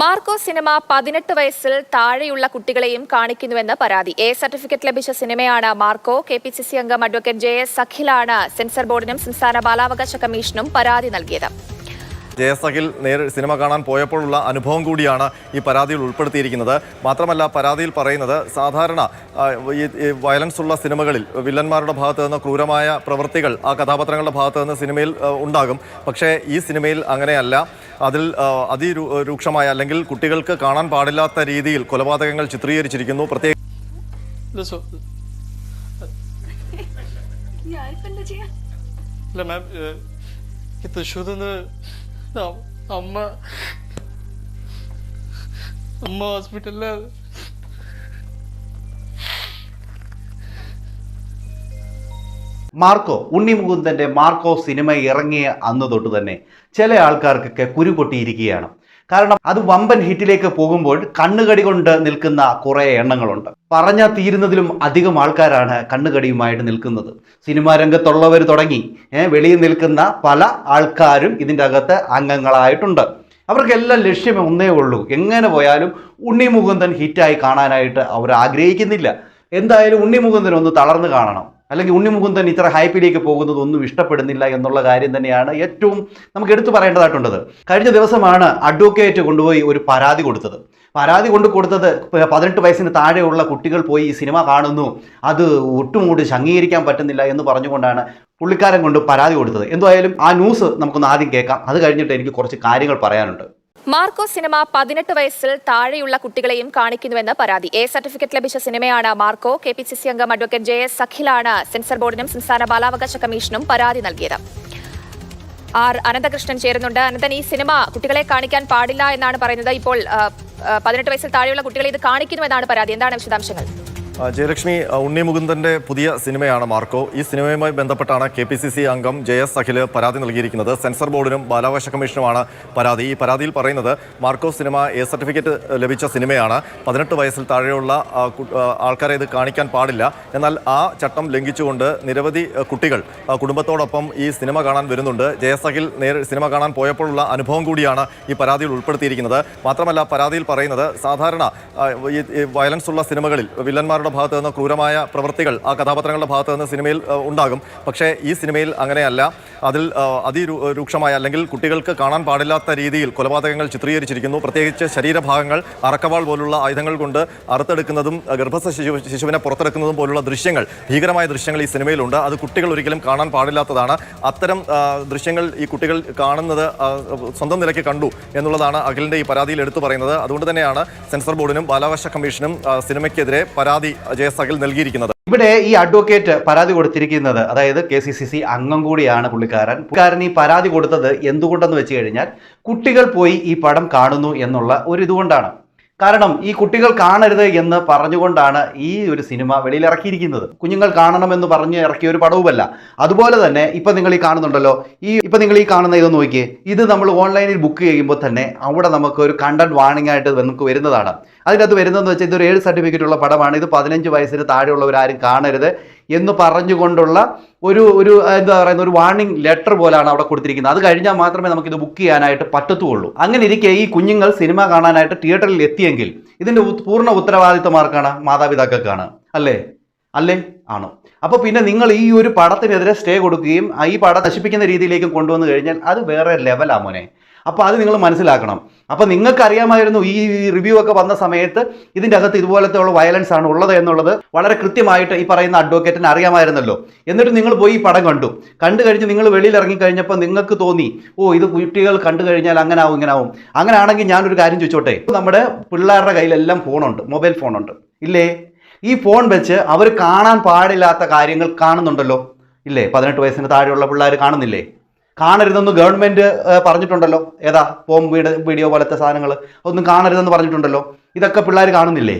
Marco cinema പതിനെട്ട് വയസ്സിൽ താഴെയുള്ള കുട്ടികളെയും കാണിക്കുന്നുവെന്ന് പരാതി. എ സർട്ടിഫിക്കറ്റ് ലഭിച്ച സിനിമയാണ് Marco. K P C C അംഗം അഡ്വക്കേറ്റ് ജെ എസ് അഖിലാണ്. സെൻസർ ബോർഡിനും സംസ്ഥാന ബാലാവകാശ കമ്മീഷനും പരാതി നൽകിയത്. ജയസഖിൽ നേരി സിനിമ കാണാൻ പോയപ്പോഴുള്ള അനുഭവം കൂടിയാണ് ഈ പരാതിയിൽ ഉൾപ്പെടുത്തിയിരിക്കുന്നത്. മാത്രമല്ല പരാതിയിൽ പറയുന്നത് സാധാരണ ഈ വയലൻസ് ഉള്ള സിനിമകളിൽ വില്ലന്മാരുടെ ഭാഗത്ത് നിന്ന് ക്രൂരമായ പ്രവൃത്തികൾ ആ കഥാപാത്രങ്ങളുടെ ഭാഗത്ത് നിന്ന് സിനിമയിൽ ഉണ്ടാകും. പക്ഷേ ഈ സിനിമയിൽ അങ്ങനെയല്ല. അതിൽ അതിരൂക്ഷമായ അല്ലെങ്കിൽ കുട്ടികൾക്ക് കാണാൻ പാടില്ലാത്ത രീതിയിൽ കൊലപാതകങ്ങൾ ചിത്രീകരിച്ചിരിക്കുന്നു. പ്രത്യേക ഇത് ശുദ്ധ ഇല്ല മാം തൃശ്ശൂരിൽ നിന്ന് അമ്മ. അമ്മ ഹോസ്പിറ്റലിൽ മാർക്കോ ഉണ്ണി മുകുന്ദന്റെ മാർക്കോ സിനിമ ഇറങ്ങിയ അന്ന് തൊട്ട് തന്നെ ചില ആൾക്കാർക്കൊക്കെ കുരുപൊട്ടിയിരിക്കുകയാണ് കാരണം അത് വമ്പൻ ഹിറ്റിലേക്ക് പോകുമ്പോൾ കണ്ണുകടി കൊണ്ട് നിൽക്കുന്ന കുറേ എണ്ണങ്ങളുണ്ട്. പറഞ്ഞാൽ തീരുന്നതിലും അധികം ആൾക്കാരാണ് കണ്ണുകടിയുമായിട്ട് നിൽക്കുന്നത്. സിനിമാ രംഗത്തുള്ളവർ തുടങ്ങി വെളിയിൽ നിൽക്കുന്ന പല ആൾക്കാരും ഇതിന്റെ അകത്ത് അംഗങ്ങളായിട്ടുണ്ട്. അവർക്കെല്ലാം ലക്ഷ്യം ഒന്നേ ഉള്ളൂ. എങ്ങനെ പോയാലും ഉണ്ണി മുകുന്ദൻ ഹിറ്റായി കാണാനായിട്ട് അവർ ആഗ്രഹിക്കുന്നില്ല. എന്തായാലും ഉണ്ണി മുകുന്ദൻ ഒന്ന് തളർന്നു കാണണം. അല്ലെങ്കിൽ ഉണ്ണിമുകുന്ദൻ ഇത്ര ഹൈപ്പിലേക്ക് പോകുന്നത് ഒന്നും ഇഷ്ടപ്പെടുന്നില്ല എന്നുള്ള കാര്യം തന്നെയാണ് ഏറ്റവും നമുക്ക് എടുത്തു പറയേണ്ടതായിട്ടുള്ളത്. കഴിഞ്ഞ ദിവസമാണ് അഡ്വക്കേറ്റ് കൊണ്ടുപോയി ഒരു പരാതി കൊടുത്തത്. പരാതി കൊണ്ട് കൊടുത്തത് പതിനെട്ട് വയസ്സിന് താഴെയുള്ള കുട്ടികൾ പോയി ഈ സിനിമ കാണുന്നു. അത് ഒട്ടും കൂടി അംഗീകരിക്കാൻ പറ്റുന്നില്ല എന്ന് പറഞ്ഞുകൊണ്ടാണ് പുള്ളിക്കാരൻ കൊണ്ട് പരാതി കൊടുത്തത്. എന്തായാലും ആ ന്യൂസ് നമുക്കൊന്ന് ആദ്യം കേൾക്കാം. അത് കഴിഞ്ഞിട്ട് എനിക്ക് കുറച്ച് കാര്യങ്ങൾ പറയാനുണ്ട്. മാർക്കോ സിനിമ പതിനെട്ട് വയസ്സിൽ താഴെയുള്ള കുട്ടികളെയും കാണിക്കുന്നുവെന്ന് പരാതി. എ സർട്ടിഫിക്കറ്റ് ലഭിച്ച സിനിമയാണ് Marco. K P C C അംഗം അഡ്വക്കേറ്റ് ജെ എസ് സഖിലാണ് സെൻസർ ബോർഡിനും സംസ്ഥാന ബാലാവകാശ കമ്മീഷനും പരാതി നൽകിയത്. ആർ അനന്തകൃഷ്ണൻ ചേരുന്നുണ്ട്. അനന്തൻ ഈ സിനിമ കുട്ടികളെ കാണിക്കാൻ പാടില്ല എന്നാണ് പറയുന്നത്. ഇപ്പോൾ പതിനെട്ട് വയസ്സിൽ താഴെയുള്ള കുട്ടികളെ ഇത് കാണിക്കുന്നു എന്നാണ് പരാതി. എന്താണ് വിശദാംശങ്ങൾ? ജയലക്ഷ്മി ഉണ്ണി മുകുന്ദന്റെ പുതിയ സിനിമയാണ് മാർക്കോ. ഈ സിനിമയുമായി ബന്ധപ്പെട്ടാണ് കെ പി സി സി അംഗം ജെ എസ് അഖിൽ പരാതി നൽകിയിരിക്കുന്നത്. സെൻസർ ബോർഡിനും ബാലാവകാശ കമ്മീഷനുമാണ് പരാതി. ഈ പരാതിയിൽ പറയുന്നത് മാർക്കോ സിനിമ എ സർട്ടിഫിക്കറ്റ് ലഭിച്ച സിനിമയാണ്. പതിനെട്ട് വയസ്സിൽ താഴെയുള്ള ആൾക്കാരെ ഇത് കാണിക്കാൻ പാടില്ല. എന്നാൽ ആ ചട്ടം ലംഘിച്ചുകൊണ്ട് നിരവധി കുട്ടികൾ കുടുംബത്തോടൊപ്പം ഈ സിനിമ കാണാൻ വരുന്നുണ്ട്. ജെ എസ് അഖിൽ നേരി സിനിമ കാണാൻ പോയപ്പോഴുള്ള അനുഭവം കൂടിയാണ് ഈ പരാതിയിൽ ഉൾപ്പെടുത്തിയിരിക്കുന്നത്. മാത്രമല്ല പരാതിയിൽ പറയുന്നത് സാധാരണ വയലൻസ് ഉള്ള സിനിമകളിൽ വില്ലന്മാരുടെ ഭാഗത്ത് നിന്ന് ക്രൂരമായ പ്രവൃത്തികൾ ആ കഥാപാത്രങ്ങളുടെ ഭാഗത്ത് നിന്ന് സിനിമയിൽ ഉണ്ടാകും. പക്ഷേ ഈ സിനിമയിൽ അങ്ങനെയല്ല. അതിൽ അതിരൂക്ഷമായ അല്ലെങ്കിൽ കുട്ടികൾക്ക് കാണാൻ പാടില്ലാത്ത രീതിയിൽ കൊലപാതകങ്ങൾ ചിത്രീകരിച്ചിരിക്കുന്നു. പ്രത്യേകിച്ച് ശരീരഭാഗങ്ങൾ അറക്കവാൾ പോലുള്ള ആയുധങ്ങൾ കൊണ്ട് അറുത്തെടുക്കുന്നതും ഗർഭസ്ഥ ശിശു ശിശുവിനെ പുറത്തെടുക്കുന്നതും പോലുള്ള ദൃശ്യങ്ങൾ ഭീകരമായ ദൃശ്യങ്ങൾ ഈ സിനിമയിലുണ്ട്. അത് കുട്ടികൾ ഒരിക്കലും കാണാൻ പാടില്ലാത്തതാണ്. അത്തരം ദൃശ്യങ്ങൾ ഈ കുട്ടികൾ കാണുന്നത് സ്വന്തം നിലയ്ക്ക് കണ്ടു എന്നുള്ളതാണ് അഖിലിന്റെ ഈ പരാതിയിൽ എടുത്തു പറയുന്നത്. അതുകൊണ്ട് തന്നെയാണ് സെൻസർ ബോർഡിനും ബാലാവകാശ കമ്മീഷനും സിനിമയ്ക്കെതിരെ പരാതി ജെ എസ് നൽകിയിരിക്കുന്നത്. ഇവിടെ ഈ അഡ്വക്കേറ്റ് പരാതി കൊടുത്തിരിക്കുന്നത് അതായത് കെ സി സി സി അംഗം കൂടിയാണ് പുള്ളിക്കാരൻ. പുള്ളിക്കാരൻ ഈ പരാതി കൊടുത്തത് എന്തുകൊണ്ടെന്ന് വെച്ച് കഴിഞ്ഞാൽ കുട്ടികൾ പോയി ഈ പടം കാണുന്നു എന്നുള്ള ഒരു ഇതുകൊണ്ടാണ്. കാരണം ഈ കുട്ടികൾ കാണരുത് എന്ന് പറഞ്ഞുകൊണ്ടാണ് ഈ ഒരു സിനിമ വെളിയിൽ ഇറക്കിയിരിക്കുന്നത് കുഞ്ഞുങ്ങൾ കാണണമെന്ന് പറഞ്ഞ് ഇറക്കിയ ഒരു പടവുമല്ല. അതുപോലെ തന്നെ ഇപ്പം നിങ്ങൾ ഈ കാണുന്നുണ്ടല്ലോ ഈ ഇപ്പം നിങ്ങൾ ഈ കാണുന്ന ഇത് നോക്കിയേ ഇത് നമ്മൾ ഓൺലൈനിൽ ബുക്ക് ചെയ്യുമ്പോൾ തന്നെ അവിടെ നമുക്ക് ഒരു കണ്ടന്റ് വാണിംഗ് ആയിട്ട് നമുക്ക് വരുന്നതാണ്. അതിനകത്ത് വരുന്നതെന്ന് വെച്ചാൽ ഇതൊരു ഏഴ് സർട്ടിഫിക്കറ്റ് ഉള്ള പടമാണ്. ഇത് പതിനഞ്ച് വയസ്സിന് താഴെയുള്ളവരാരും കാണരുത്. എന്ന് പറഞ്ഞുകൊണ്ടുള്ള ഒരു ഒരു എന്താ പറയുന്ന ഒരു വാർണിംഗ് ലെറ്റർ പോലാണ് അവിടെ കൊടുത്തിരിക്കുന്നത്. അത് കഴിഞ്ഞാൽ മാത്രമേ നമുക്കിത് ബുക്ക് ചെയ്യാനായിട്ട് പറ്റത്തുള്ളൂ. അങ്ങനെ ഇരിക്കെ ഈ കുഞ്ഞുങ്ങൾ സിനിമ കാണാനായിട്ട് തിയേറ്ററിൽ എത്തിയെങ്കിൽ ഇതിന്റെ പൂർണ ഉത്തരവാദിത്വം ആർക്കാണ് മാതാപിതാക്കൾക്കാണ്. അല്ലേ? അല്ലേ? ആണോ? അപ്പോൾ പിന്നെ നിങ്ങൾ ഈ ഒരു പടത്തിനെതിരെ സ്റ്റേ കൊടുക്കുകയും ഈ പടം നശിപ്പിക്കുന്ന രീതിയിലേക്ക് കൊണ്ടുവന്നു കഴിഞ്ഞാൽ അത് വേറെ ലെവലാ മോനെ. അപ്പോൾ അത് നിങ്ങൾ മനസ്സിലാക്കണം. അപ്പോൾ നിങ്ങൾക്കറിയാമായിരുന്നു ഈ റിവ്യൂ ഒക്കെ വന്ന സമയത്ത് ഇതിന്റെ അകത്ത് ഇതുപോലത്തെ ഉള്ള വയലൻസ് ആണ് ഉള്ളത് എന്നുള്ളത് വളരെ കൃത്യമായിട്ട് ഈ പറയുന്ന അഡ്വക്കേറ്റിന് അറിയാമായിരുന്നല്ലോ. എന്നിട്ട് നിങ്ങൾ പോയി ഈ പടം കണ്ടു. കണ്ടു കഴിഞ്ഞ് നിങ്ങൾ വെളിയിൽ ഇറങ്ങിക്കഴിഞ്ഞപ്പോൾ നിങ്ങൾക്ക് തോന്നി ഓ ഇത് കുട്ടികൾ കണ്ടു കഴിഞ്ഞാൽ അങ്ങനെ ആവും ഇങ്ങനെ ആവും. അങ്ങനെ ആണെങ്കിൽ ഞാനൊരു കാര്യം ചോദിച്ചോട്ടെ. നമ്മുടെ പിള്ളേരുടെ കയ്യിലെല്ലാം ഫോണുണ്ട് മൊബൈൽ ഫോണുണ്ട് ഇല്ലേ? ഈ ഫോൺ വെച്ച് അവർ കാണാൻ പാടില്ലാത്ത കാര്യങ്ങൾ കാണുന്നുണ്ടല്ലോ. ഇല്ലേ? പതിനെട്ട് വയസ്സിന് താഴെയുള്ള പിള്ളേർ കാണുന്നില്ലേ? കാണരുതെന്ന് ഗവൺമെന്റ് പറഞ്ഞിട്ടുണ്ടല്ലോ. ഏതാ? ഫോം വീഡിയോ വീഡിയോ പോലത്തെ സാധനങ്ങൾ ഒന്നും കാണരുതെന്ന് പറഞ്ഞിട്ടുണ്ടല്ലോ. ഇതൊക്കെ പിള്ളേർ കാണുന്നില്ലേ?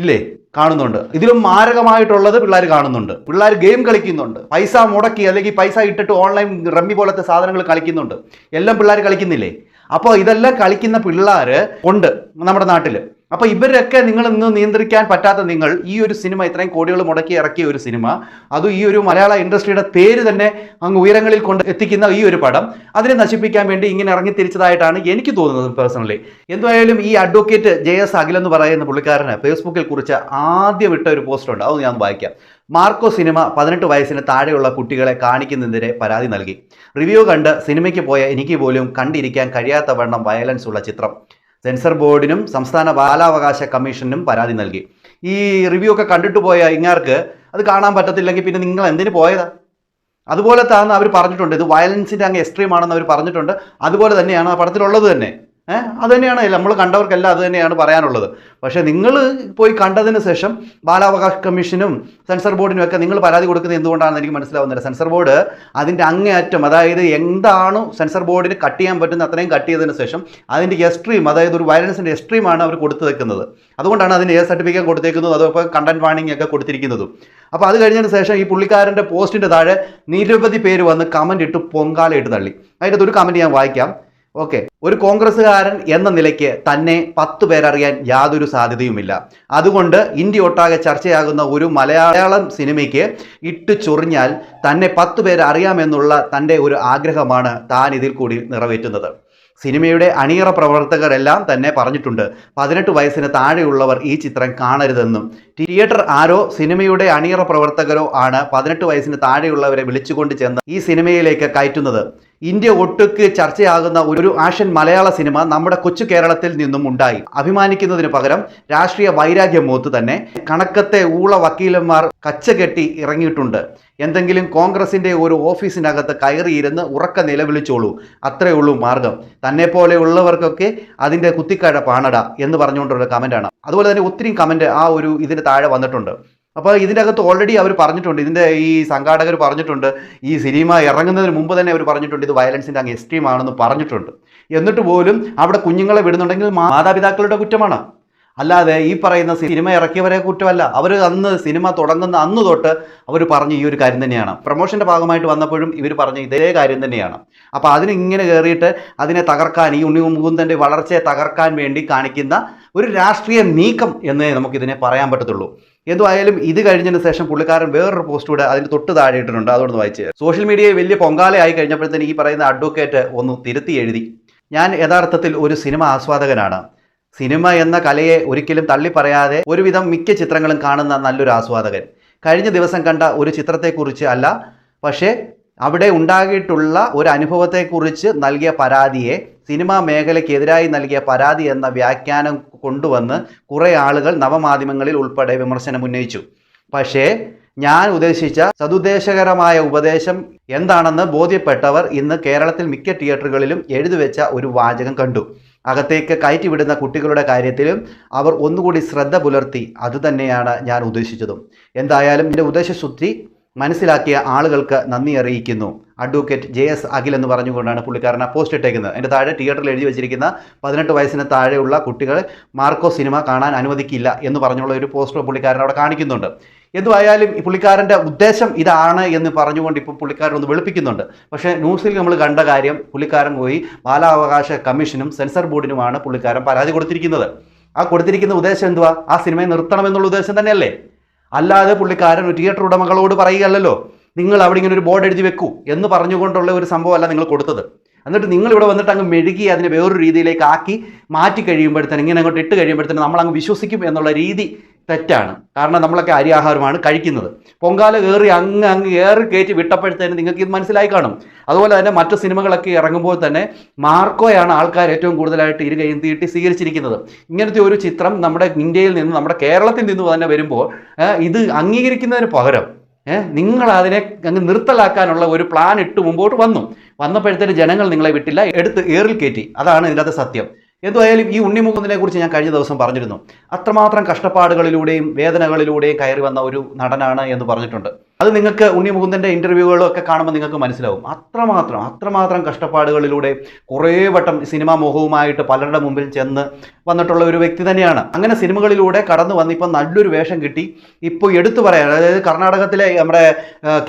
ഇല്ലേ? കാണുന്നുണ്ട്. ഇതിലും മാരകമായിട്ടുള്ളത് പിള്ളേർ കാണുന്നുണ്ട്. പിള്ളേർ ഗെയിം കളിക്കുന്നുണ്ട്. പൈസ മുടക്കി അല്ലെങ്കിൽ പൈസ ഇട്ടിട്ട് ഓൺലൈൻ റമ്മി പോലത്തെ സാധനങ്ങൾ കളിക്കുന്നുണ്ട്. എല്ലാം പിള്ളേർ കളിക്കുന്നില്ലേ? അപ്പോൾ ഇതെല്ലാം കളിക്കുന്ന പിള്ളേർ ഉണ്ട് നമ്മുടെ നാട്ടിൽ അപ്പോൾ ഇവരൊക്കെ നിങ്ങൾ ഇന്ന് നിയന്ത്രിക്കാൻ പറ്റാത്ത നിങ്ങൾ ഈ ഒരു സിനിമ ഇത്രയും കോടികൾ മുടക്കി ഇറക്കിയ ഒരു സിനിമ അതും ഈ ഒരു മലയാള ഇൻഡസ്ട്രിയുടെ പേര് തന്നെ അങ്ങ് ഉയരങ്ങളിൽ കൊണ്ട് എത്തിക്കുന്ന ഈ ഒരു പടം അതിനെ നശിപ്പിക്കാൻ വേണ്ടി ഇങ്ങനെ ഇറങ്ങി തിരിച്ചതായിട്ടാണ് എനിക്ക് തോന്നുന്നത് പേഴ്സണലി എന്തായാലും ഈ അഡ്വക്കേറ്റ് ജെ എസ് അഖിൽ എന്ന് പറയുന്ന പുള്ളിക്കാരന് ഫേസ്ബുക്കിൽ കുറിച്ച് ആദ്യം ഇട്ട ഒരു പോസ്റ്റ് ഉണ്ട്. അത് ഞാൻ വായിക്കാം. മാർക്കോ സിനിമ പതിനെട്ട് വയസ്സിന് താഴെയുള്ള കുട്ടികളെ കാണിക്കുന്നതിനെതിരെ പരാതി നൽകി. റിവ്യൂ കണ്ട് സിനിമയ്ക്ക് പോയ എനിക്ക് പോലും കണ്ടിരിക്കാൻ കഴിയാത്ത വണ്ണം വയലൻസ് ഉള്ള ചിത്രം. സെൻസർ ബോർഡിനും സംസ്ഥാന ബാലാവകാശ കമ്മീഷനും പരാതി നൽകി. ഈ റിവ്യൂ ഒക്കെ കണ്ടിട്ട് പോയ ഇങ്ങാർക്ക് അത് കാണാൻ പറ്റത്തില്ലെങ്കിൽ പിന്നെ നിങ്ങൾ എന്തിനു പോയതാ? അതുപോലെ തന്നെ അവർ പറഞ്ഞിട്ടുണ്ട്. ഇത് വയലൻസിന്റെ അങ്ങ് എക്സ്ട്രീം ആണെന്ന് അവർ പറഞ്ഞിട്ടുണ്ട്. അതുപോലെ തന്നെയാണ് ആ പടത്തിലുള്ളത് തന്നെ. ഏഹ് അത് തന്നെയാണ്. നമ്മൾ കണ്ടവർക്കെല്ലാം അത് തന്നെയാണ് പറയാനുള്ളത്. പക്ഷേ നിങ്ങൾ പോയി കണ്ടതിന് ശേഷം ബാലാവകാശ കമ്മീഷനും സെൻസർ ബോർഡിനും ഒക്കെ നിങ്ങൾ പരാതി കൊടുക്കുന്നത് എന്തുകൊണ്ടാണെന്ന് എനിക്ക് മനസ്സിലാവുന്നില്ല. സെൻസർ ബോർഡ് അതിന്റെ അങ്ങേയറ്റം അതായത് എന്താണോ സെൻസർ ബോർഡിന് കട്ട് ചെയ്യാൻ പറ്റുന്ന അത്രയും കട്ട് ചെയ്തതിന് ശേഷം അതിന്റെ എക്സ്ട്രീം അതായത് ഒരു വയലൻസിന്റെ എക്സ്ട്രീമാണ് അവർ കൊടുത്തു വെക്കുന്നത്. അതുകൊണ്ടാണ് അതിന് എ സർട്ടിഫിക്കറ്റ് കൊടുത്തേക്കുന്നത് അതോടൊപ്പം കണ്ടന്റ് വാണിംഗ് ഒക്കെ കൊടുത്തിരിക്കുന്നതും. അപ്പോൾ അത് കഴിഞ്ഞതിന് ശേഷം ഈ പുള്ളിക്കാരന്റെ പോസ്റ്റിന്റെ താഴെ നിരവധി പേര് വന്ന് കമന്റ് ഇട്ട് പൊങ്കാലയിട്ട് തള്ളി. അതിന്റെ ഒരു കമന്റ് ഞാൻ വായിക്കാം. ഓക്കെ. ഒരു കോൺഗ്രസ്സുകാരൻ എന്ന നിലയ്ക്ക് തന്നെ പത്ത് പേരറിയാൻ യാതൊരു സാധ്യതയുമില്ല. അതുകൊണ്ട് ഇന്ത്യ ഒട്ടാകെ ചർച്ചയാകുന്ന ഒരു മലയാളം സിനിമയ്ക്ക് ഇട്ടു ചൊറിഞ്ഞാൽ തന്നെ പത്ത് പേരറിയാമെന്നുള്ള തന്റെ ഒരു ആഗ്രഹമാണ് താൻ ഇതിൽ കൂടി നിറവേറ്റുന്നത്. സിനിമയുടെ അണിയറ പ്രവർത്തകരെല്ലാം തന്നെ പറഞ്ഞിട്ടുണ്ട് പതിനെട്ട് വയസ്സിന് താഴെയുള്ളവർ ഈ ചിത്രം കാണരുതെന്നും. തിയേറ്റർ ആരോ സിനിമയുടെ അണിയറ പ്രവർത്തകരോ ആണ് പതിനെട്ട് വയസ്സിന് താഴെയുള്ളവരെ വിളിച്ചുകൊണ്ട് ചെന്ന് ഈ സിനിമയിലേക്ക് കയറ്റുന്നത്. ഇന്ത്യ ഒട്ടുക്ക് ചർച്ചയാകുന്ന ഒരു ആഷൻ മലയാള സിനിമ നമ്മുടെ കൊച്ചു കേരളത്തിൽ നിന്നും ഉണ്ടായി. അഭിമാനിക്കുന്നതിന് പകരം രാഷ്ട്രീയ വൈരാഗ്യം മൂത്ത് തന്നെ കണക്കത്തെ ഊള വക്കീലന്മാർ കച്ചകെട്ടി ഇറങ്ങിയിട്ടുണ്ട്. എന്തെങ്കിലും കോൺഗ്രസിന്റെ ഒരു ഓഫീസിനകത്ത് കയറിയിരുന്ന് ഉറക്ക നിലവിളിച്ചോളൂ. അത്രേ ഉള്ളൂ മാർഗം. തന്നെ പോലെയുള്ളവർക്കൊക്കെ അതിന്റെ കുത്തിക്കഴ പാണട എന്ന് പറഞ്ഞുകൊണ്ടുള്ള കമന്റാണ് അതുപോലെ തന്നെ ഒത്തിരി കമന്റ് ആ ഒരു ഇതിന് താഴെ വന്നിട്ടുണ്ട്. അപ്പോൾ ഇതിന്റെ അകത്ത് ഓൾറെഡി അവർ പറഞ്ഞിട്ടുണ്ട് ഇതിന്റെ ഈ സംഘാടകർ പറഞ്ഞിട്ടുണ്ട് ഈ സിനിമ ഇറങ്ങുന്നതിന് മുമ്പ് തന്നെ അവർ പറഞ്ഞിട്ടുണ്ട് ഇത് വയലൻസിന്റെ അങ്ങ് എക്സ്ട്രീം ആണെന്ന് പറഞ്ഞിട്ടുണ്ട്. എന്നിട്ട് പോലും അവിടെ കുഞ്ഞുങ്ങളെ വിടുന്നുണ്ടെങ്കിൽ മാതാപിതാക്കളുടെ കുറ്റമാണ്. അല്ലാതെ ഈ പറയുന്ന സിനിമ ഇറക്കിയവരെ കുറ്റമല്ല. അവർ അന്ന് സിനിമ തുടങ്ങുന്ന അന്ന് തൊട്ട് അവർ പറഞ്ഞ ഈ ഒരു കാര്യം തന്നെയാണ്. പ്രൊമോഷന്റെ ഭാഗമായിട്ട് വന്നപ്പോഴും ഇവർ പറഞ്ഞ ഇതേ കാര്യം തന്നെയാണ്. അപ്പോൾ അതിന് ഇങ്ങനെ കയറിയിട്ട് അതിനെ തകർക്കാൻ ഈ ഉണ്ണി മുകുന്ദന്റെ വളർച്ചയെ തകർക്കാൻ വേണ്ടി കാണിക്കുന്ന ഒരു രാഷ്ട്രീയ നീക്കം എന്നേ നമുക്കിതിനെ പറയാൻ പറ്റത്തുള്ളൂ. എന്തുമായാലും ഇത് കഴിഞ്ഞതിന് ശേഷം പുള്ളിക്കാരൻ വേറൊരു പോസ്റ്റ് കൂടെ അതിന് തൊട്ട് താഴെ ഇട്ടിട്ടുണ്ട്. അതുകൊണ്ട് വായിച്ചു സോഷ്യൽ മീഡിയയിൽ വലിയ പൊങ്കാലയായി കഴിഞ്ഞപ്പോഴത്തേന് ഈ പറയുന്ന അഡ്വക്കേറ്റ് ഒന്ന് തിരുത്തി എഴുതി. ഞാൻ യഥാർത്ഥത്തിൽ ഒരു സിനിമ ആസ്വാദകനാണ്. സിനിമ എന്ന കലയെ ഒരിക്കലും തള്ളി പറയാതെ ഒരുവിധം മിക്ക ചിത്രങ്ങളും കാണുന്ന നല്ലൊരു ആസ്വാദകൻ. കഴിഞ്ഞ ദിവസം കണ്ട ഒരു ചിത്രത്തെക്കുറിച്ച് അല്ല പക്ഷേ അവിടെ ഉണ്ടാകിയിട്ടുള്ള ഒരു അനുഭവത്തെക്കുറിച്ച് നൽകിയ പരാതിയെ സിനിമാ മേഖലയ്ക്കെതിരായി നൽകിയ പരാതി എന്ന വ്യാഖ്യാനം കൊണ്ടുവന്ന് കുറേ ആളുകൾ നവമാധ്യമങ്ങളിൽ ഉൾപ്പെടെ വിമർശനം ഉന്നയിച്ചു. പക്ഷേ ഞാൻ ഉദ്ദേശിച്ച സതുദ്ദേശകരമായ ഉപദേശം എന്താണെന്ന് ബോധ്യപ്പെട്ടവർ ഇന്ന് കേരളത്തിൽ മിക്ക തിയേറ്ററുകളിലും എഴുതിവെച്ച ഒരു വാചകം കണ്ടു. അകത്തേക്ക് കയറ്റിവിടുന്ന കുട്ടികളുടെ കാര്യത്തിലും അവർ ഒന്നുകൂടി ശ്രദ്ധ പുലർത്തി അതുതന്നെയാണ് ഞാൻ ഉദ്ദേശിച്ചതും. എന്തായാലും എന്റെ ഉദ്ദേശശുദ്ധി മനസ്സിലാക്കിയ ആളുകൾക്ക് നന്ദി അറിയിക്കുന്നു. അഡ്വക്കേറ്റ് ജെ എസ് അഖിൽ എന്ന് പറഞ്ഞുകൊണ്ടാണ് പുള്ളിക്കാരൻ പോസ്റ്റ് ഇട്ടേക്കുന്നത്. അതിന്റെ താഴെ തിയേറ്ററിൽ എഴുതി വെച്ചിരിക്കുന്ന പതിനെട്ട് വയസ്സിന് താഴെയുള്ള കുട്ടികൾ മാർക്കോ സിനിമ കാണാൻ അനുവദിക്കില്ല എന്ന് പറഞ്ഞുള്ള ഒരു പോസ്റ്റർ പുള്ളിക്കാരൻ അവിടെ കാണിക്കുന്നുണ്ട്. എന്തുവായാലും ഈ പുള്ളിക്കാരന്റെ ഉദ്ദേശം ഇതാണ് എന്ന് പറഞ്ഞുകൊണ്ട് ഇപ്പോൾ പുള്ളിക്കാരൻ ഒന്ന് വെളുപ്പിക്കുന്നുണ്ട്. പക്ഷേ ന്യൂസിൽ നമ്മൾ കണ്ട കാര്യം പുള്ളിക്കാരൻ പോയി ബാലാവകാശ കമ്മീഷനും സെൻസർ ബോർഡിനുമാണ് പുള്ളിക്കാരൻ പരാതി കൊടുത്തിരിക്കുന്നത്. ആ കൊടുത്തിരിക്കുന്ന ഉദ്ദേശം എന്തുവാ? ആ സിനിമയെ നിർത്തണമെന്നുള്ള ഉദ്ദേശം തന്നെയല്ലേ? അല്ലാതെ പുള്ളിക്കാരൻ ഒരു തിയേറ്റർ ഉടമകളോട് പറയുകയല്ലല്ലോ നിങ്ങൾ അവിടെ ഇങ്ങനെ ഒരു ബോർഡ് എഴുതി വെക്കൂ എന്ന് പറഞ്ഞുകൊണ്ടുള്ള ഒരു സംഭവമല്ല നിങ്ങൾ കൊടുത്തത്. എന്നിട്ട് നിങ്ങൾ ഇവിടെ വന്നിട്ട് അങ്ങ് മെഴുകി അതിനെ വേറൊരു രീതിയിലേക്ക് ആക്കി മാറ്റി കഴിയുമ്പോഴത്തേനും ഇങ്ങനെ അങ്ങോട്ട് ഇട്ട് കഴിയുമ്പോഴത്തേനും നമ്മൾ അങ്ങ് വിശ്വസിക്കും എന്നുള്ള രീതി തെറ്റാണ്. കാരണം നമ്മളൊക്കെ അരിയാഹാരമാണ് കഴിക്കുന്നത്. പൊങ്കാല കയറി അങ്ങ് അങ്ങ് ഏറി കയറ്റി വിട്ടപ്പോഴത്തേന് നിങ്ങൾക്ക് ഇത് മനസ്സിലായി കാണും. അതുപോലെ തന്നെ മറ്റു സിനിമകളൊക്കെ ഇറങ്ങുമ്പോൾ തന്നെ മാർക്കോയാണ് ആൾക്കാർ ഏറ്റവും കൂടുതലായിട്ട് ഇരു കൈയും തീട്ടി സ്വീകരിച്ചിരിക്കുന്നത്. ഇങ്ങനത്തെ ഒരു ചിത്രം നമ്മുടെ ഇന്ത്യയിൽ നിന്ന് നമ്മുടെ കേരളത്തിൽ നിന്ന് തന്നെ വരുമ്പോൾ ഇത് അംഗീകരിക്കുന്നതിന് പകരം നിങ്ങൾ അതിനെ അങ്ങ് നിർത്തലാക്കാനുള്ള ഒരു പ്ലാൻ ഇട്ട് മുമ്പോട്ട് വന്നു. വന്നപ്പോഴത്തേന് ജനങ്ങൾ നിങ്ങളെ വിട്ടില്ല എടുത്ത് ഏറിൽ കയറ്റി. അതാണ് ഇതിനകത്ത് സത്യം. എന്തുമായാലും ഈ ഉണ്ണിമുകുന്ദനെ കുറിച്ച് ഞാൻ കഴിഞ്ഞ ദിവസം പറഞ്ഞിരുന്നു. അത്രമാത്രം കഷ്ടപ്പാടുകളിലൂടെയും വേദനകളിലൂടെയും കയറി വന്ന ഒരു നടനാണ് എന്ന് പറഞ്ഞിട്ടുണ്ട്. അത് നിങ്ങൾക്ക് ഉണ്ണിമുകുന്ദന്റെ ഇന്റർവ്യൂകളും ഒക്കെ കാണുമ്പോൾ നിങ്ങൾക്ക് മനസ്സിലാവും. അത്രമാത്രം അത്രമാത്രം കഷ്ടപ്പാടുകളിലൂടെ കുറേ വട്ടം സിനിമാ മോഹവുമായിട്ട് പലരുടെ മുമ്പിൽ ചെന്ന് വന്നിട്ടുള്ള ഒരു വ്യക്തി തന്നെയാണ്. അങ്ങനെ സിനിമകളിലൂടെ കടന്നു വന്നിപ്പോൾ നല്ലൊരു വേഷം കിട്ടി. ഇപ്പോൾ എടുത്തു പറയാൻ അതായത് കർണാടകത്തിലെ നമ്മുടെ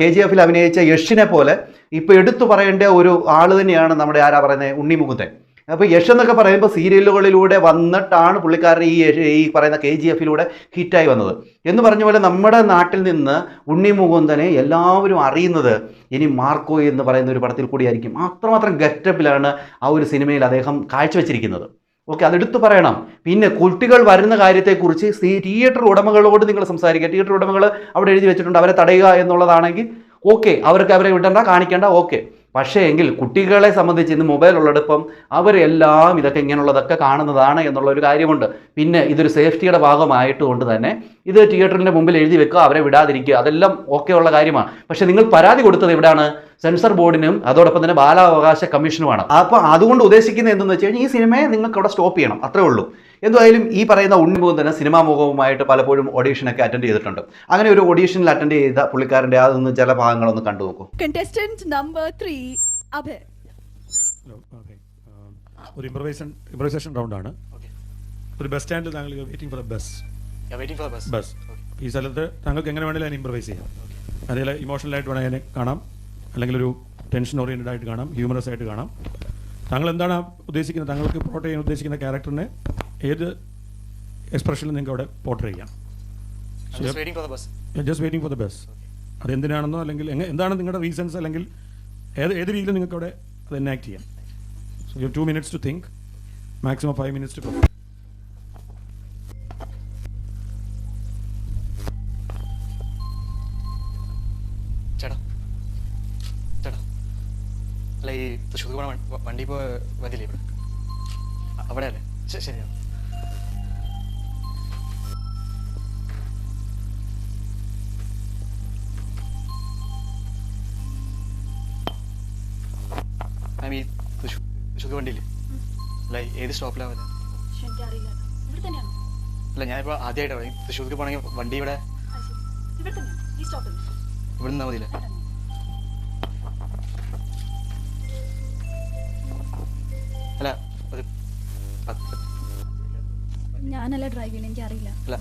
കെ ജി എഫിൽ അഭിനയിച്ച യഷിനെ പോലെ ഇപ്പോൾ എടുത്തു പറയേണ്ട ഒരു ആൾ തന്നെയാണ് നമ്മുടെ ആരാ പറയുന്നത് ഉണ്ണിമുകുന്ദൻ. അപ്പോൾ യഷ് എന്നൊക്കെ പറയുമ്പോൾ സീരിയലുകളിലൂടെ വന്നിട്ടാണ് പുള്ളിക്കാരൻ ഈ ഈ പറയുന്ന കെ ജി എഫിലൂടെ ഹിറ്റായി വന്നത്. എന്ന് പറഞ്ഞ പോലെ നമ്മുടെ നാട്ടിൽ നിന്ന് ഉണ്ണി മുകുന്ദനെ എല്ലാവരും അറിയുന്നത് ഇനി മാർക്കോ എന്ന് പറയുന്ന ഒരു പടത്തിൽ കൂടിയായിരിക്കും. അത്രമാത്രം ഗെറ്റപ്പിലാണ് ആ ഒരു സിനിമയിൽ അദ്ദേഹം കാഴ്ചവെച്ചിരിക്കുന്നത്. ഓക്കെ അതെടുത്ത് പറയണം. പിന്നെ കുട്ടികൾ വരുന്ന കാര്യത്തെക്കുറിച്ച് തിയേറ്റർ ഉടമകളോട് നിങ്ങൾ സംസാരിക്കുക. തിയേറ്റർ ഉടമകൾ അവിടെ എഴുതി വെച്ചിട്ടുണ്ട് അവരെ തടയുക എന്നുള്ളതാണെങ്കിൽ ഓക്കെ അവർക്ക് അവരെ വിടണ്ട കാണിക്കേണ്ട ഓക്കെ. പക്ഷേ എങ്കിൽ കുട്ടികളെ സംബന്ധിച്ച് ഇന്ന് മൊബൈൽ ഉള്ളിടപ്പം അവരെല്ലാം ഇതൊക്കെ ഇങ്ങനെയുള്ളതൊക്കെ കാണുന്നതാണ് എന്നുള്ള ഒരു കാര്യമുണ്ട്. പിന്നെ ഇതൊരു സേഫ്റ്റിയുടെ ഭാഗമായിട്ട് കൊണ്ട് തന്നെ ഇത് തിയേറ്ററിന്റെ മുമ്പിൽ എഴുതി വെക്കുക അവരെ വിടാതിരിക്കുക അതെല്ലാം ഓക്കെ ഉള്ള കാര്യമാണ്. പക്ഷേ നിങ്ങൾ പരാതി കൊടുത്തത് എവിടെയാണ് സെൻസർ ബോർഡിനും അതോടൊപ്പം തന്നെ ബാലാവകാശ കമ്മീഷനുമാണ് അപ്പോൾ അതുകൊണ്ട് ഉദ്ദേശിക്കുന്നത് എന്തെന്ന് വെച്ച് കഴിഞ്ഞാൽ ഈ സിനിമയെ നിങ്ങൾക്ക് അവിടെ സ്റ്റോപ്പ് ചെയ്യണം. അത്രേ ഉള്ളൂ. എന്തായാലും ഈ പറയുന്ന ഉണ്ണിമുഖം തന്നെ സിനിമാ മുഖവുമായിട്ട് പലപ്പോഴും ഓഡീഷനൊക്കെ അറ്റൻഡ് ചെയ്തിട്ടുണ്ട്. അങ്ങനെ ഒരു ഓഡീഷനിൽ അറ്റൻഡ് ചെയ്ത പുള്ളിക്കാരന്റെ അതൊന്ന് ചില ഭാഗങ്ങളൊന്ന് കണ്ടു നോക്കൂ. Contestant number three, Abhay. Hello okay ഒരു ഇംപ്രവൈസേഷൻ ഇംപ്രവൈസേഷൻ റൗണ്ടാണ് ഒരു ബസ് സ്റ്റാൻഡിൽ താങ്കൾ waiting for bus waiting for bus bus ഈ സ്ഥലത്ത് താങ്കൾക്ക് എങ്ങനെ വേണമെങ്കിലും അതിനെ ഇംപ്രവൈസ് ചെയ്യാം. അതിൽ ഇമോഷണലായിട്ട് വേണമെങ്കിൽ അതിനെ കാണാം. അല്ലെങ്കിൽ ഒരു ടെൻഷൻ ഓറിയന്റഡ് ആയിട്ട് കാണാം. ഹ്യൂമറസ് ആയിട്ട് കാണാം. താങ്കൾ എന്താണ് ഉദ്ദേശിക്കുന്നത്? താങ്കൾക്ക് പ്രോട്ട് ചെയ്യാൻ ഉദ്ദേശിക്കുന്ന ക്യാരക്ടറിനെ ഏത് എക്സ്പ്രഷനിൽ നിങ്ങൾക്ക് അവിടെ പോർട്ടർ ചെയ്യാം. Just waiting for the bus അത് എന്തിനാണെന്നോ അല്ലെങ്കിൽ എന്താണ് നിങ്ങളുടെ റീസൺസ് അല്ലെങ്കിൽ ഏത് ഏത് രീതിയിൽ നിങ്ങൾക്ക് അവിടെ അത് എനാക്ട് ചെയ്യാം. So you two minutes to think maximum five minutes to അല്ല ഈ തൃശ്ശൂർ വണ്ടി ഇപ്പോൾ വരില്ലേ ഇവിടെ? അവിടെ അല്ലേ ശരി ശരിയാണ്. വണ്ടിയില്ലേ? അല്ല ഏത് വരുന്നത് തൃശ്ശൂർക്ക് പോകണമെങ്കിൽ വണ്ടി ഇവിടെ? ഇവിടെ മതിയില്ലേ? അല്ല ഒരു ഞാനല്ല ഡ്രൈവ് ചെയ്യണം എനിക്കറിയില്ല. അല്ല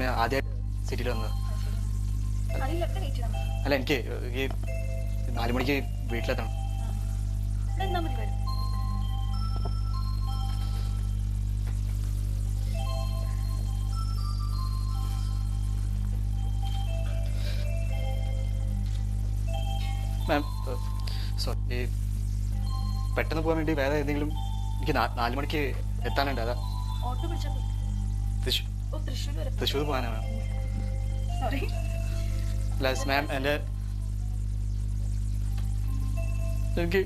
മാം ആദ്യമായിട്ട് സിറ്റിയിൽ വന്നത്. അറിയില്ല അല്ല എനിക്ക് ഈ നാല് മണിക്ക് വീട്ടിലെത്തണം. പെട്ടെന്ന് പോകാൻ വേണ്ടി വേറെ ഏതെങ്കിലും എനിക്ക് നാലു മണിക്ക് എത്താനുണ്ട്. അതാ. തൃശ്ശൂർ തൃശ്ശൂർ തൃശ്ശൂർ പോകാനാണ്. മാം എന്റെ എനിക്ക്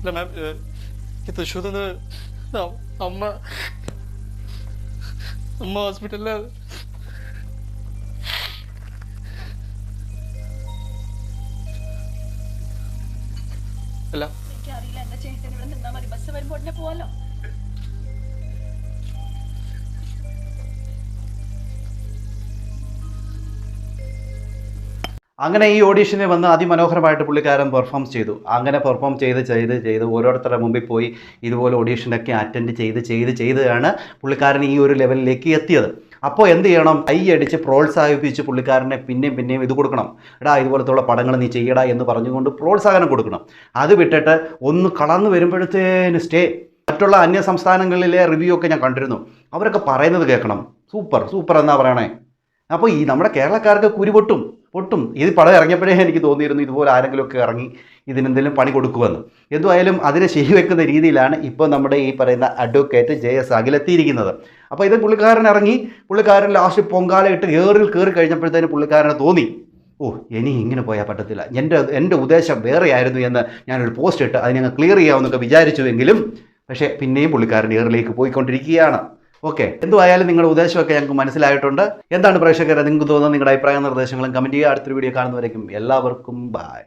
ഇല്ല മാം ഈ നിന്ന് അമ്മ അമ്മ ഹോസ്പിറ്റലിൽ അല്ല. എനിക്കറിയില്ല. എന്താ ചേട്ടൻ ഇവിടെ നിന്നാ മതി? ബസ് വരുമ്പോൾ ഉടനെ പോവാലോ? അങ്ങനെ ഈ ഓഡീഷന് വന്ന് അതിമനോഹരമായിട്ട് പുള്ളിക്കാരൻ പെർഫോം ചെയ്തു. അങ്ങനെ പെർഫോം ചെയ്ത് ചെയ്ത് ചെയ്ത് ഓരോരുത്തരുടെ മുമ്പിൽ പോയി ഇതുപോലെ ഓഡീഷനൊക്കെ അറ്റൻഡ് ചെയ്ത് ചെയ്ത് ചെയ്താണ് പുള്ളിക്കാരൻ ഈ ഒരു ലെവലിലേക്ക് എത്തിയത്. അപ്പോൾ എന്ത് ചെയ്യണം? കൈയടിച്ച് പ്രോത്സാഹിപ്പിച്ച് പുള്ളിക്കാരനെ പിന്നെയും പിന്നെയും ഇത് കൊടുക്കണം. എടാ ഇതുപോലത്തുള്ള പടങ്ങൾ നീ ചെയ്യടാ എന്ന് പറഞ്ഞുകൊണ്ട് പ്രോത്സാഹനം കൊടുക്കണം. അത് വിട്ടിട്ട് ഒന്ന് കളർന്നു വരുമ്പോഴത്തേന് സ്റ്റേ മറ്റുള്ള അന്യ സംസ്ഥാനങ്ങളിലെ റിവ്യൂ ഒക്കെ ഞാൻ കണ്ടിരുന്നു. അവരൊക്കെ പറയുന്നത് കേൾക്കണം. സൂപ്പർ സൂപ്പർ എന്നാ പറയണേ. അപ്പോൾ ഈ നമ്മുടെ കേരളക്കാർക്ക് കുരു പൊട്ടും പൊട്ടും. ഇത് പടം ഇറങ്ങിയപ്പോഴേ എനിക്ക് തോന്നിയിരുന്നു ഇതുപോലെ ആരെങ്കിലുമൊക്കെ ഇറങ്ങി ഇതിനെന്തെങ്കിലും പണി കൊടുക്കുമെന്ന്. എന്തുമായാലും അതിനെ ശരിവെക്കുന്ന രീതിയിലാണ് ഇപ്പോൾ നമ്മുടെ ഈ പറയുന്ന അഡ്വക്കേറ്റ് ജെ എസ് അഖിലെത്തിയിരിക്കുന്നത്. അപ്പോൾ ഇത് പുള്ളിക്കാരൻ ഇറങ്ങി പുള്ളിക്കാരൻ ലാസ്റ്റ് പൊങ്കാലയിട്ട് ഏറിൽ കയറി കഴിഞ്ഞപ്പോഴത്തേന് പുള്ളിക്കാരന് തോന്നി ഓ ഇനി ഇങ്ങനെ പോയാൽ പറ്റത്തില്ല. എന്റെ എന്റെ ഉദ്ദേശം വേറെയായിരുന്നു എന്ന് ഞാനൊരു പോസ്റ്റ് ഇട്ട് അതിനെ ക്ലിയർ ചെയ്യാമെന്നൊക്കെ വിചാരിച്ചുവെങ്കിലും പക്ഷേ പിന്നെയും പുള്ളിക്കാരൻ ഏറിലേക്ക് പോയിക്കൊണ്ടിരിക്കുകയാണ്. ഓക്കെ എന്തുമായാലും നിങ്ങളുടെ ഉദ്ദേശമൊക്കെ ഞങ്ങൾക്ക് മനസ്സിലായിട്ടുണ്ട്. എന്താണ് പ്രേക്ഷകരെ നിങ്ങൾക്ക് തോന്നുന്നത്? നിങ്ങളുടെ അഭിപ്രായ നിർദ്ദേശങ്ങളും കമന്റ് ചെയ്യുക. അടുത്തൊരു വീഡിയോ കാണുന്നവരേക്കും എല്ലാവർക്കും ബൈ